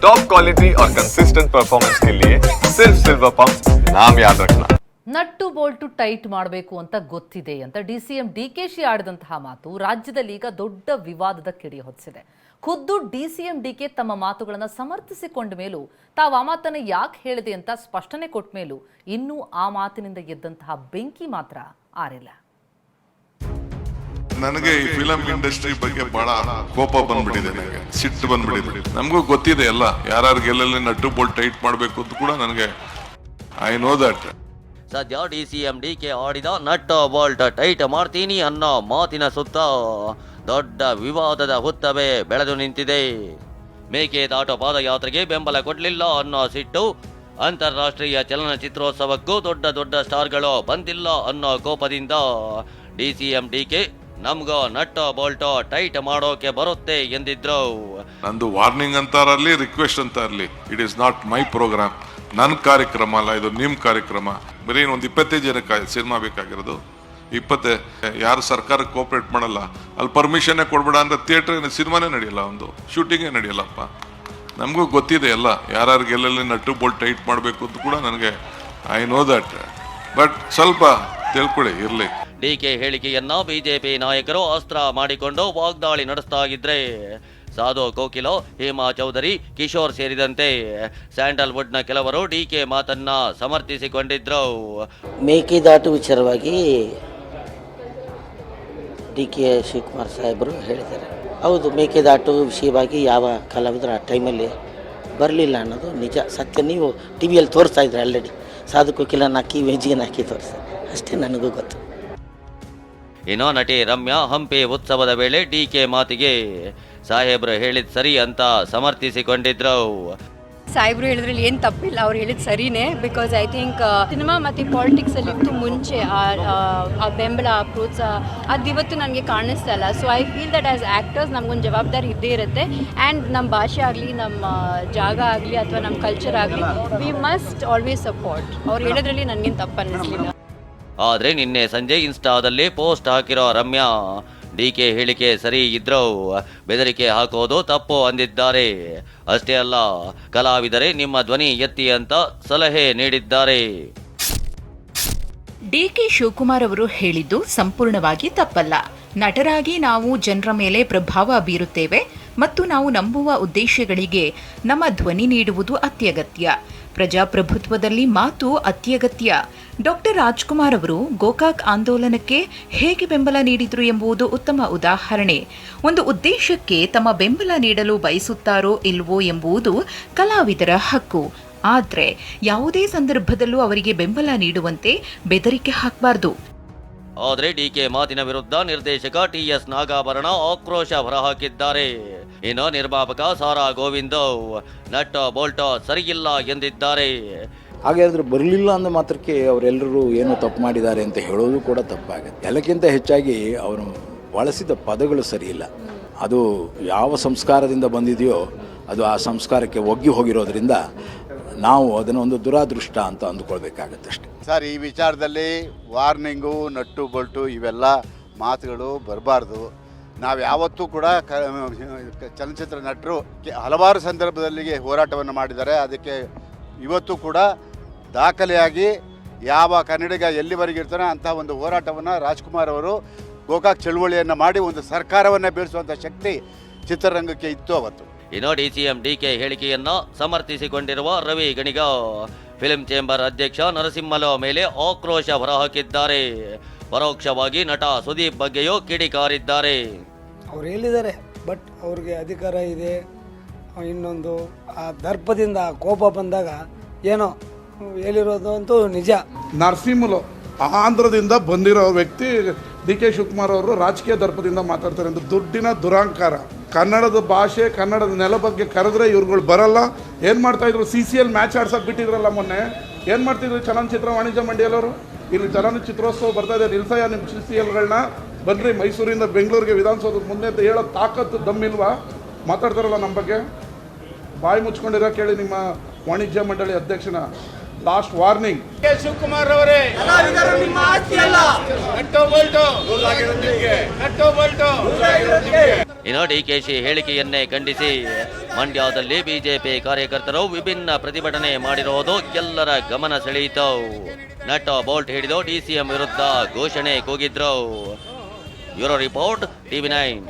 Top quality और consistent performance के लिए सिर्फ सिल्वर पंप नाम याद रखना ನಟ್ಟು ಬೋಲ್ಟು ಟೈಟ್ ಮಾಡಬೇಕು ಅಂತ ಗೊತ್ತಿದೆ ಅಂತ D C M D K she ಆಡಿದಂತಹ ಮಾತು ರಾಜ್ಯದಲ್ಲಿ ಈಗ ದೊಡ್ಡ ವಿವಾದದ ಕಿಡಿ ಹೊತ್ತಿಸಿದೆ ಖುದ್ದು D C M D K ತಮ್ಮ ಮಾತುಗಳನ್ನು ಸಮರ್ಥಿಸಿಕೊಂಡ ಮೇಲೂ ತಾವು ಆ ಮಾತನ್ನು ಯಾಕೆ ಹೇಳಿದೆ ಅಂತ ಸ್ಪಷ್ಟನೆ ಕೊಟ್ಟ ಮೇಲೂ ಇನ್ನೂ ಆ ಮಾತಿನಿಂದ ಎದ್ದಂತಹ ಬೆಂಕಿ ಮಾತ್ರ ಆರಿಲ್ಲ ನನಗೆ ಈ ಫಿಲಂ ಇಂಡಸ್ಟ್ರಿ ಬಗ್ಗೆ ಬಹಳ ಕೋಪ ಬಂದ್ಬಿಟ್ಟಿದೆ ನನಗೆ. ಸಿಟ್ಟು ಬಂದ್ಬಿಟ್ಟಿದೆ. ನಮಗೂ ಗೊತ್ತಿದೆ ಎಲ್ಲ. ಯಾರು ಎಲ್ಲೆಲ್ಲಿ ನಟ್ಟು ಬೋಲ್ಟ್ ಟೈಟ್ ಮಾಡಬೇಕು ಅಂತ ಕೂಡ ನನಗೆ ಐ ನೋ ದಟ್ ಸದ್ಯ D C M D K ಆಡಿದ ನಟ್ ಬೋಲ್ಟ್ ಟೈಟ್ ಮಾಡ್ತೀನಿ ಅನ್ನೋ ಮಾತಿನ ಸುತ್ತ ದೊಡ್ಡ ವಿವಾದದ ಹುತ್ತವೇ ಬೆಳೆದು ನಿಂತಿದೆ. ಮೇಕೆದಾಟು ಪಾದಯಾತ್ರೆಗೆ ಬೆಂಬಲ ಕೊಡಲಿಲ್ಲ ಅನ್ನೋ ಸಿಟ್ಟು, ಅಂತಾರಾಷ್ಟ್ರೀಯ ಚಲನಚಿತ್ರೋತ್ಸವಕ್ಕೂ ದೊಡ್ಡ ದೊಡ್ಡ ಸ್ಟಾರ್ಗಳು ಬಂದಿಲ್ಲ ಅನ್ನೋ ಕೋಪದಿಂದ D C M D K ನಮ್ಗೋ nut bolt tight ಮಾಡೋಕೆ ಬರುತ್ತೆ ಎಂದಿದ್ರು. ನಂದು ವಾರ್ನಿಂಗ್ ಅಂತಾರಲ್ಲಿ, ರಿಕ್ವೆಸ್ಟ್ ಅಂತ ಇರಲಿ it is not my program ನನ್ನ ಕಾರ್ಯಕ್ರಮ ಅಲ್ಲ, ಇದು ನಿಮ್ಮ ಕಾರ್ಯಕ್ರಮ. ಬರೀ ಒಂದು ಇಪ್ಪತ್ತೈದು ಜನಕ್ಕೆ ಸಿನಿಮಾ ಬೇಕಾಗಿರೋದು. ಇಪ್ಪತ್ತೇ, ಯಾರು ಸರ್ಕಾರಕ್ಕೆ ಕೋಪರೇಟ್ ಮಾಡಲ್ಲ, ಅಲ್ಲಿ ಪರ್ಮಿಷನ್ನೇ ಕೊಡ್ಬೇಡ ಅಂದ್ರೆ ಥಿಯೇಟರ್ ಸಿನಿಮಾನೇ ನಡೆಯಲ್ಲ ಒಂದು. ಶೂಟಿಂಗೇ ನಡೆಯಲ್ಲಪ್ಪ. ನಮಗೂ ಗೊತ್ತಿದೆ ಎಲ್ಲ. ಯಾರ್ಯಾರಿಗೆ ಎಲ್ಲೆಲ್ಲಿ ನಟ್ಟು ಬೋಲ್ಟ್ ಟೈಟ್ ಮಾಡಬೇಕು ಅಂತ ಕೂಡ ನನಗೆ ಐ ನೋ ದಟ್ ಬಟ್ ಸ್ವಲ್ಪ ತಿಳ್ಕೊಳ್ಳಿ, ಇರಲಿ. ಡಿಕೆ ಹೇಳಿಕೆಯನ್ನ ಬಿಜೆಪಿ ನಾಯಕರು ಅಸ್ತ್ರ ಮಾಡಿಕೊಂಡು ವಾಗ್ದಾಳಿ ನಡೆಸ್ತಾ ಇದ್ರೆ. ಸಾಧು ಕೋಕಿಲೋ, ಹೇಮಾ ಚೌಧರಿ, ಕಿಶೋರ್ ಸೇರಿದಂತೆ ಸ್ಯಾಂಡಲ್ವುಡ್ನ ಕೆಲವರು ಡಿಕೆ ಮಾತನ್ನ ಸಮರ್ಥಿಸಿಕೊಂಡಿದ್ರು. ಮೇಕೆದಾಟು ವಿಚಾರವಾಗಿ ಡಿ ಕೆ ಶಿವಕುಮಾರ್ ಸಾಹೇಬರು ಹೇಳಿದ್ದಾರೆ. ಹೌದು ಮೇಕೆದಾಟು ವಿಷಯವಾಗಿ ಯಾವ ಕಲಾವಿದರು ಆ ಟೈಮಲ್ಲಿ ಬರಲಿಲ್ಲ ಅನ್ನೋದು ನಿಜ, ಸತ್ಯ. ನೀವು ಟಿ ವಿಯಲ್ಲಿ ತೋರಿಸ್ತಾ ಇದ್ರೆ ಆಲ್ರೆಡಿ ಸಾಧು ಕೋಕಿಲನ ಹಾಕಿ ವೇಜಿಯನ್ನು ಹಾಕಿ ತೋರಿಸ್ತಾರೆ. ಅಷ್ಟೇ ನನಗೂ ಗೊತ್ತು. ಇನ್ನು ನಟಿ ರಮ್ಯಾ ಹಂಪಿ ಉತ್ಸವದ ವೇಳೆ ಡಿ ಕೆ ಮಾತಿಗೆ. ಸಾಹೇಬ್ರು ಹೇಳಿದ್ ಸರಿ ಅಂತ ಸಮರ್ಥಿಸಿಕೊಂಡಿದ್ರು. ಸಾಹೇಬ್ರು ಹೇಳಿದ್ರಲ್ಲಿ ಏನು ತಪ್ಪಿಲ್ಲ, ಅವ್ರು ಹೇಳಿದ ಸರಿನೇ ಬಿಕಾಸ್ ಐ ಥಿಂಕ್ ಸಿನಿಮಾ ಮತ್ತು ಪಾಲಿಟಿಕ್ಸಲ್ಲಿ ಇತ್ತು ಮುಂಚೆ, ಆ, ಆ- ಬೆಂಬಲ, ಆ ಪ್ರೋತ್ಸಾಹ ಅದು ಇವತ್ತು ನನಗೆ ಕಾಣಿಸ್ತಾ ಇಲ್ಲ. So I feel that as actors ನಮಗೊಂದು ಜವಾಬ್ದಾರಿ ಇದ್ದೇ ಇರುತ್ತೆ. ಆ್ಯಂಡ್ ನಮ್ಮ ಭಾಷೆ ಆಗಲಿ ನಮ್ಮ ಜಾಗ ಆಗಲಿ, ಅಥವಾ ನಮ್ಮ ಕಲ್ಚರ್ ಆಗಲಿ ವಿ ಮಸ್ಟ್ ಆಲ್ವೇಸ್ ಸಪೋರ್ಟ್ ಅವ್ರು ಹೇಳೋದ್ರಲ್ಲಿ ನನಗೇನು ತಪ್ಪು ಅನ್ನಿಸ್ಲಿಲ್ಲ ಆದ್ರೆ ನಿನ್ನೆ ಸಂಜೆ ಇನ್ಸ್ಟಾದಲ್ಲಿ ಪೋಸ್ಟ್ ಹಾಕಿರೋ ರಮ್ಯಾ, ಡಿ ಕೆ ಹೇಳಿಕೆ ಸರಿ ಇದ್ರೂ ಬೆದರಿಕೆ ಹಾಕೋದು ತಪ್ಪು ಅಂದಿದ್ದಾರೆ. ಅಷ್ಟೇ ಅಲ್ಲ, ಕಲಾವಿದರೆ ನಿಮ್ಮ ಧ್ವನಿ ಎತ್ತಿ ಅಂತ ಸಲಹೆ ನೀಡಿದ್ದಾರೆ. ಡಿ ಕೆ ಶಿವಕುಮಾರ್ ಅವರು ಹೇಳಿದ್ದು ಸಂಪೂರ್ಣವಾಗಿ ತಪ್ಪಲ್ಲ. ನಟರಾಗಿ ನಾವು ಜನರ ಮೇಲೆ ಪ್ರಭಾವ ಬೀರುತ್ತೇವೆ ಮತ್ತು ನಾವು ನಂಬುವ ಉದ್ದೇಶಗಳಿಗೆ ನಮ್ಮ ಧ್ವನಿ ನೀಡುವುದು ಅತ್ಯಗತ್ಯ. ಪ್ರಜಾಪ್ರಭುತ್ವದಲ್ಲಿ ಮಾತು ಅತ್ಯಗತ್ಯ. ಡಾಕ್ಟರ್ ರಾಜ್ಕುಮಾರ್ ಅವರು ಗೋಕಾಕ್ ಆಂದೋಲನಕ್ಕೆ ಹೇಗೆ ಬೆಂಬಲ ನೀಡಿದರು ಎಂಬುದು ಉತ್ತಮ ಉದಾಹರಣೆ. ಒಂದು ಉದ್ದೇಶಕ್ಕೆ ತಮ್ಮ ಬೆಂಬಲ ನೀಡಲು ಬಯಸುತ್ತಾರೋ ಇಲ್ವೋ ಎಂಬುದು ಕಲಾವಿದರ ಹಕ್ಕು. ಆದರೆ ಯಾವುದೇ ಸಂದರ್ಭದಲ್ಲೂ ಅವರಿಗೆ ಬೆಂಬಲ ನೀಡುವಂತೆ ಬೆದರಿಕೆ ಹಾಕಬಾರ್ದು. ಆದ್ರೆ ಡಿಕೆ ಮಾತಿನ ವಿರುದ್ಧ ನಿರ್ದೇಶಕ ಟಿ ಎಸ್ ನಾಗಾಭರಣ ಆಕ್ರೋಶ ಹೊರಹಾಕಿದ್ದಾರೆ. ಇನ್ನು ನಿರ್ಮಾಪಕ ಸಾರಾ ಗೋವಿಂದ್, ನಟ ಬೋಲ್ಟ ಸರಿಯಿಲ್ಲ ಎಂದಿದ್ದಾರೆ. ಹಾಗಾದ್ರೆ ಬರಲಿಲ್ಲ ಅಂದ ಮಾತ್ರಕ್ಕೆ ಅವರೆಲ್ಲರೂ ಏನು ತಪ್ಪು ಮಾಡಿದ್ದಾರೆ ಅಂತ ಹೇಳೋದು ಕೂಡ ತಪ್ಪಾಗುತ್ತೆ. ಎಲ್ಲಕ್ಕಿಂತ ಹೆಚ್ಚಾಗಿ ಅವರು ಬಳಸಿದ ಪದಗಳು ಸರಿಯಿಲ್ಲ. ಅದು ಯಾವ ಸಂಸ್ಕಾರದಿಂದ ಬಂದಿದೆಯೋ ಅದು ಆ ಸಂಸ್ಕಾರಕ್ಕೆ ಒಗ್ಗಿ ಹೋಗಿರೋದ್ರಿಂದ ನಾವು ಅದನ್ನು ಒಂದು ದುರಾದೃಷ್ಟ ಅಂತ ಅಂದುಕೊಳ್ಬೇಕಾಗತ್ತೆ ಅಷ್ಟೇ. ಸರ್, ಈ ವಿಚಾರದಲ್ಲಿ ವಾರ್ನಿಂಗು, ನಟ್ಟು, ಬಲ್ಟು ಇವೆಲ್ಲ ಮಾತುಗಳು ಬರಬಾರ್ದು. ನಾವು ಯಾವತ್ತೂ ಕೂಡ ಚಲನಚಿತ್ರ ನಟರು ಹಲವಾರು ಸಂದರ್ಭದಲ್ಲಿಗೆ ಹೋರಾಟವನ್ನು ಮಾಡಿದ್ದಾರೆ. ಅದಕ್ಕೆ ಇವತ್ತು ಕೂಡ ದಾಖಲೆಯಾಗಿ ಯಾವ ಕನ್ನಡಿಗ ಎಲ್ಲಿವರೆಗೆ ಇರ್ತಾನೋ ಅಂತಹ ಒಂದು ಹೋರಾಟವನ್ನು ರಾಜ್ಕುಮಾರ್ ಅವರು ಗೋಕಾಕ್ ಚಳುವಳಿಯನ್ನು ಮಾಡಿ ಒಂದು ಸರ್ಕಾರವನ್ನು ಬೀಳಿಸುವಂಥ ಶಕ್ತಿ ಚಿತ್ರರಂಗಕ್ಕೆ ಇತ್ತು ಅವತ್ತು. ಇನ್ನು ಡಿಸಿಎಂ ಡಿಕೆ ಹೇಳಿಕೆಯನ್ನು ಸಮರ್ಥಿಸಿಕೊಂಡಿರುವ ರವಿ ಗಣಿಗ ಫಿಲ್ಮ್ ಚೇಂಬರ್ ಅಧ್ಯಕ್ಷ ನರಸಿಂಹಲ ಮೇಲೆ ಆಕ್ರೋಶ ಹೊರಹಾಕಿದ್ದಾರೆ. ಪರೋಕ್ಷವಾಗಿ ನಟ ಸುದೀಪ್ ಬಗ್ಗೆಯೂ ಕಿಡಿಕಾರಿದ್ದಾರೆ. ಅವ್ರು ಹೇಳಿದ್ದಾರೆ ಬಟ್ ಅವ್ರಿಗೆ ಅಧಿಕಾರ ಇದೆ. ಇನ್ನೊಂದು ಆ ದರ್ಪದಿಂದ ಕೋಪ ಬಂದಾಗ ಏನೋ ಹೇಳಿರೋದು ಅಂತೂ ನಿಜ. ನರಸಿಂಹಲು ಆಂಧ್ರದಿಂದ ಬಂದಿರೋ ವ್ಯಕ್ತಿ ಡಿ ಕೆ ಶಿವಕುಮಾರ್ ಅವರು ರಾಜಕೀಯ ದರ್ಪದಿಂದ ಮಾತಾಡ್ತಾರೆ ಅಂತ. ದುಡ್ಡಿನ ದುರಾಂಕಾರ. ಕನ್ನಡದ ಭಾಷೆ, ಕನ್ನಡದ ನೆಲ ಬಗ್ಗೆ ಕರೆದ್ರೆ ಇವ್ರುಗಳು ಬರಲ್ಲ. ಏನು ಮಾಡ್ತಾ ಇದ್ರು? ಸಿ ಸಿ ಎಲ್ ಮ್ಯಾಚ್ ಆಡ್ಸಕ್ ಬಿಟ್ಟಿದ್ರಲ್ಲ ಮೊನ್ನೆ. ಏನು ಮಾಡ್ತಿದ್ರು ಚಲನಚಿತ್ರ ವಾಣಿಜ್ಯ ಮಂಡಿಯಲ್ಲವರು ಇಲ್ಲಿ ಚಲನಚಿತ್ರೋತ್ಸವ ಬರ್ತಾ ಇದೆ. ನಿಲ್ಸಯ್ಯ ನಿಮ್ಮ ಸಿ ಸಿ ಎಲ್ಗಳನ್ನ ಬನ್ರಿ. ಮೈಸೂರಿಂದ ಬೆಂಗಳೂರಿಗೆ ವಿಧಾನಸೌಧದ ಮುಂದೆ ಅಂತ ಹೇಳೋ ತಾಕತ್ತು ದಮ್ಮಿಲ್ವಾ ಮಾತಾಡ್ತಾರಲ್ಲ ನಮ್ಮ ಬಗ್ಗೆ. ಬಾಯಿ ಮುಚ್ಕೊಂಡಿರೋ ಕೇಳಿ ನಿಮ್ಮ ವಾಣಿಜ್ಯ ಮಂಡಳಿ ಅಧ್ಯಕ್ಷನ. ಲಾಸ್ಟ್ ವಾರ್ನಿಂಗ್ ಶಿವಕುಮಾರ್ ಅವರೇ ಇನ್ನು ಡಿಕೆಶಿ ಹೇಳಿಕೆಯನ್ನೇ ಖಂಡಿಸಿ. ಮಂಡ್ಯದಲ್ಲಿ ಬಿಜೆಪಿ ಕಾರ್ಯಕರ್ತರು ವಿಭಿನ್ನ ಪ್ರತಿಭಟನೆ ಮಾಡಿರುವುದು ಎಲ್ಲರ ಗಮನ ಸೆಳೆಯಿತು. ನಟ ಬೋಲ್ಟ್ ಹಿಡಿದು ಡಿಸಿಎಂ ವಿರುದ್ಧ ಘೋಷಣೆ ಕೂಗಿದ್ರು. Bureau report TV nine.